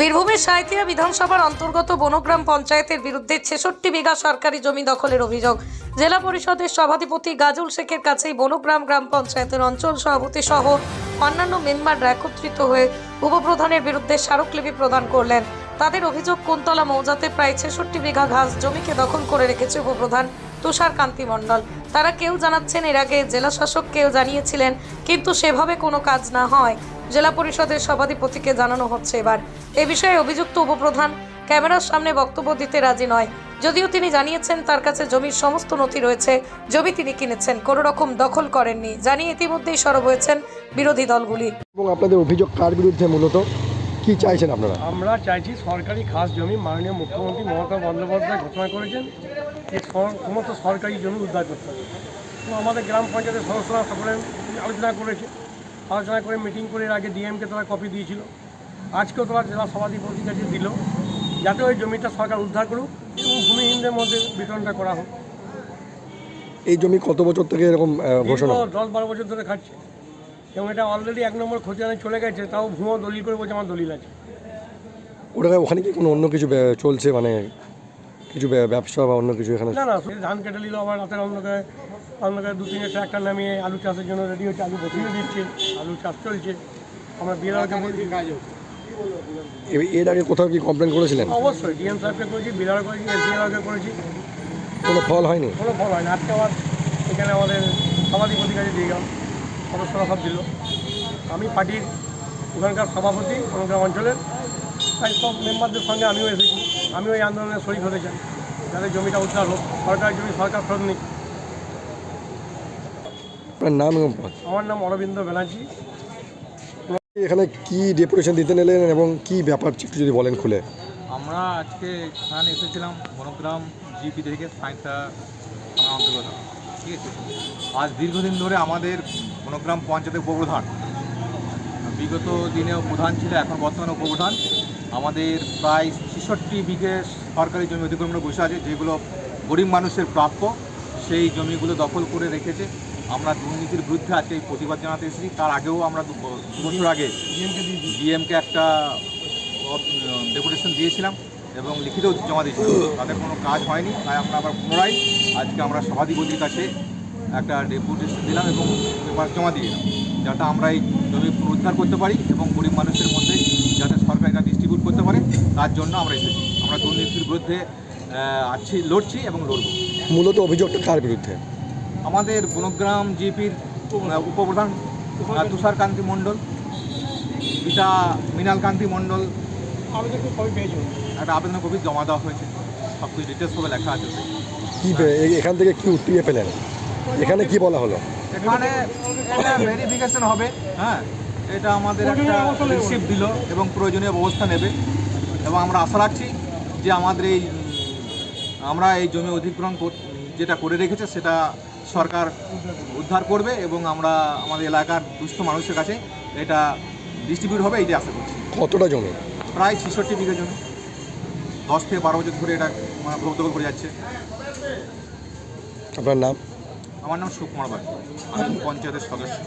বীরভূমের সাঁইথিয়া বিধানসভার অন্তর্গত বনগ্রাম পঞ্চায়েতের বিরুদ্ধে ছেষট্টি বিঘা সরকারি জমি দখলের অভিযোগ। জেলা পরিষদের সভাধিপতি গাজুল শেখের কাছেই বনগ্রাম গ্রাম পঞ্চায়েতের অঞ্চল সভাপতি সহ অন্যান্য মেম্বাররা একত্রিত হয়ে উপপ্রধানের বিরুদ্ধে স্মারকলিপি প্রদান করলেন। তাদের অভিযোগ, কুন্তলা মৌজাতে প্রায় ছেষট্টি বিঘা ঘাস জমিকে দখল করে রেখেছে উপপ্রধান। তুষার কান্তি মণ্ডল। তারা কেউ জানাচ্ছেন এর আগে জেলা শাসক কেউ জানিয়েছিলেন কিন্তু সেভাবে কোনো কাজ না হয়। জেলা পরিষদের সভাধিপতিকে জানানো হচ্ছে এবার। এ বিষয়ে অভিযুক্ত উপপ্রধান ক্যামেরার সামনে বক্তব্য দিতে রাজি নয়। যদিও তিনি জানিয়েছেন তার কাছে জমির সমস্ত নথি রয়েছে জমি তিনি কিনেছেন কোনো রকম দখল করেননি। জানিয়ে ইতিমধ্যেই সরব হয়েছেন বিরোধী দলগুলি। এবং আপনাদের অভিযোগ কার বিরুদ্ধে মূলত? কি চাইছেন আপনারা? আমরা চাইছি সরকারি খাস জমি মাননীয় মুখ্যমন্ত্রী মমতা বন্দ্যোপাধ্যায় ঘোষণা করেছেন। সর- সমস্ত সরকারি জমি উদ্ধার করতে হবে। তো আমাদের গ্রাম পঞ্চায়েতের সদস্যরা সকলে আলোচনা করেছে। আলোচনা করে মিটিং করে আগে ডিএমকে তারা কপি দিয়েছিল। আজকেও তারা জেলা সভাধিপতির কাছে দিল যাতে ওই জমিটা সরকার উদ্ধার করুক এবং ভূমিহীনদের মধ্যে বিতরণটা করা হোক। এই জমি কত বছর থেকে এরকম ঘোষণা? দশ বারো বছর ধরে খাচ্ছে এবং এটা অলরেডি এক নম্বর খতিয়ানে চলে গেছে তাও ভুয়ো দলিল করে বলছে আমার দলিল আছে। ওটা ওখানে কি কোনো অন্য কিছু চলছে? মানে কিছু ব্যবসা বা অন্য কিছু এখানে? না ধান কেটে নিল আবার রাতের অন্ধকারে অন্ধকারে দু তিনটে ট্রাক্টর নামিয়ে আলু চাষের জন্য রেডি হচ্ছে আলু বসিয়ে দিচ্ছে আলু চাষ চলছে। আমরা এ- এর আগে কোথাও কি কমপ্লেন করেছিলেন? অবশ্যই ডিএম সাহেবকে করেছি বিরাট করেছি এসডিআরকে করেছি। কোনো ফল হয়নি? কোনো ফল হয় না আজকে আবার এখানে আমাদের সভাধিপতির কাছে দিয়ে গেলাম সদস্যরা সব দিল। আমি পার্টির ওখানকার সভাপতি ওখানকার অঞ্চলের তাই সব মেম্বারদের সঙ্গে আমিও এসেছি। আমিও ওই আন্দোলনে শরীর হতে চাই। যাতে জমিটা উদ্ধার হোক। সরকার জমি সরকার ফেরত নিক। আপনার নাম এবং পদ। আমার নাম অরবিন্দ ব্যানার্জি। এখানে কি ডেপুটেশন দিতে নিলেন এবং কি ব্যাপার একটু যদি বলেন খুলে। আমরা আজকে এখানে এসেছিলাম বনগ্রাম জিপি থেকে সাঁইথা থানা অন্তর্গত। ঠিক আছে? আজ দীর্ঘদিন ধরে আমাদের বনগ্রাম পঞ্চায়েতের উপপ্রধান বিগত দিনে প্রধান ছিল, এখন বর্তমানে উপপ্রধান। আমাদের প্রায় ছেষট্টি বিঘে সরকারি জমি অধিক্রমণে বসে আছে, যেগুলো গরিব মানুষের প্রাপ্য। সেই জমিগুলো দখল করে রেখেছে। আমরা দুর্নীতির বিরুদ্ধে আজকে এই প্রতিবাদ জানাতে এসেছি। তার আগেও আমরা দু বছর আগে ডিএমকে একটা ডেপুটেশন দিয়েছিলাম এবং লিখিত জমা দিয়েছিলাম। তাদের কোনো কাজ হয়নি, তাই আমরা আবার পুনরায় আজকে আমরা সভাধিপতির কাছে একটা ডেপুটেশন দিলাম এবং পেপার জমা দিয়ে দিলাম যাতে আমরা এই জমি পুনরুদ্ধার করতে পারি এবং গরিব মানুষের মধ্যে যাতে সরকার এটা ডিস্ট্রিবিউট করতে পারে তার জন্য আমরা এসেছি। আমরা দুর্নীতির বিরুদ্ধে আছি লড়ছি এবং লড়বো। মূলত অভিযোগটা কার বিরুদ্ধে? আমাদের বনগ্রাম জিপির উপপ্রধান তুষারকান্তি মণ্ডল পিতা মৃণালকান্তি মণ্ডল। একটা আবেদন কপি জমা দেওয়া হয়েছে সব কিছু ডিটেলস সবে লেখা আছে। কি এখান থেকে কি উত্তরিয়ে পেলেন এখানে কি বলা হলো? এখানে এটা ভেরিফিকেশন হবে হ্যাঁ? এটা আমাদের একটা রিসিপ্ট দিল এবং প্রয়োজনীয় ব্যবস্থা নেবে। এবং আমরা আশা রাখছি যে আমাদের এই আমরা এই জমি অধিগ্রহণ যেটা করে রেখেছে সেটা সরকার উদ্ধার করবে এবং আমরা আমাদের এলাকার দুস্থ মানুষের কাছে এটা ডিস্ট্রিবিউট হবে এইটাই আশা করছি। কতটা জমি? প্রায় ছেষট্টি বিঘা জমি। দশ থেকে বারো বছর ধরে এটা মানে করে যাচ্ছে। আপনার নাম? আমার নাম সুকুমার বাগ আমি পঞ্চায়েতের সদস্য।